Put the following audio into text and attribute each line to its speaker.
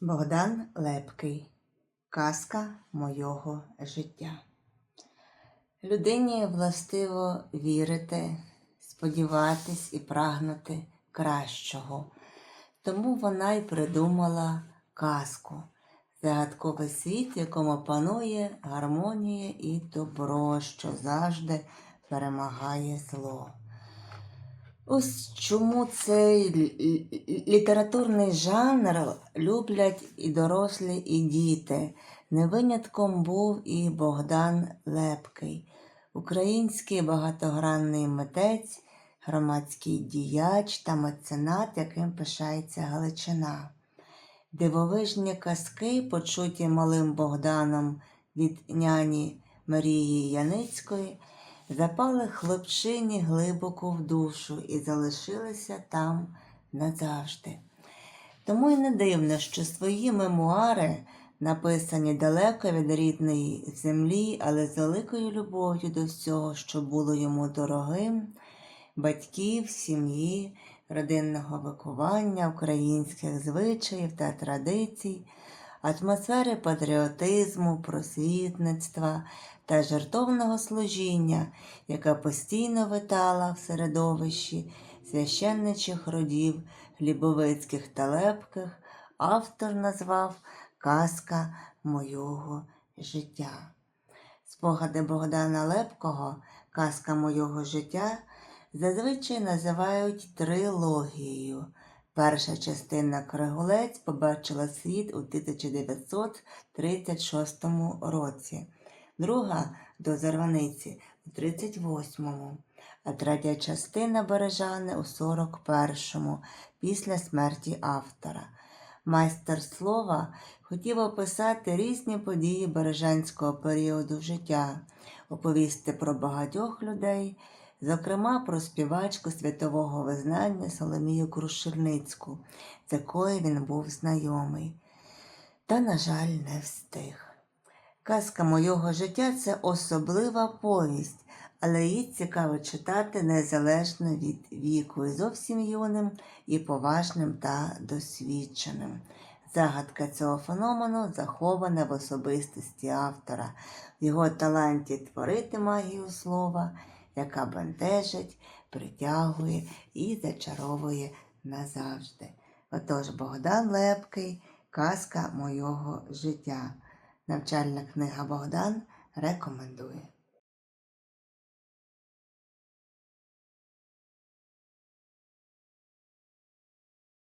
Speaker 1: Богдан Лепкий. Казка мойого життя. Людині властиво вірити, сподіватись і прагнути кращого. Тому вона й придумала казку, загадковий світ, в якому панує гармонія і добро, що завжди перемагає зло. Ось чому цей літературний жанр люблять і дорослі, і діти. Не винятком був і Богдан Лепкий, український багатогранний митець, громадський діяч та меценат, яким пишається Галичина. Дивовижні казки, почуті малим Богданом від няні Марії Яницької, запали хлопчині глибоко в душу і залишилися там назавжди. Тому й не дивно, що свої мемуари, написані далеко від рідної землі, але з великою любов'ю до всього, що було йому дорогим, батьків, сім'ї, родинного виховання, українських звичаїв та традицій, атмосфери патріотизму, просвітництва та жертовного служіння, яка постійно витала в середовищі священничих родів Глібовицьких та Лепких, автор назвав Казка мойого життя. Спогади Богдана Лепкого, казка мойого життя, зазвичай називають трилогією. Перша частина Кригулець побачила світ у 1936 році, друга до Зарваниці у 38-му, а третя частина Бережани у 41-му після смерті автора. Майстер слова хотів описати різні події бережанського періоду життя, оповісти про багатьох людей, зокрема про співачку світового визнання Соломію Крушельницьку, з якою він був знайомий. Та, на жаль, не встиг. Казка мойого життя це особлива повість, але її цікаво читати незалежно від віку, і зовсім юним, і поважним та досвідченим. Загадка цього феномену захована в особистості автора, в його таланті творити магію слова, яка бентежить, притягує і зачаровує назавжди. Отож, Богдан Лепкий, казка мойого життя. Навчальна книга Богдан рекомендує.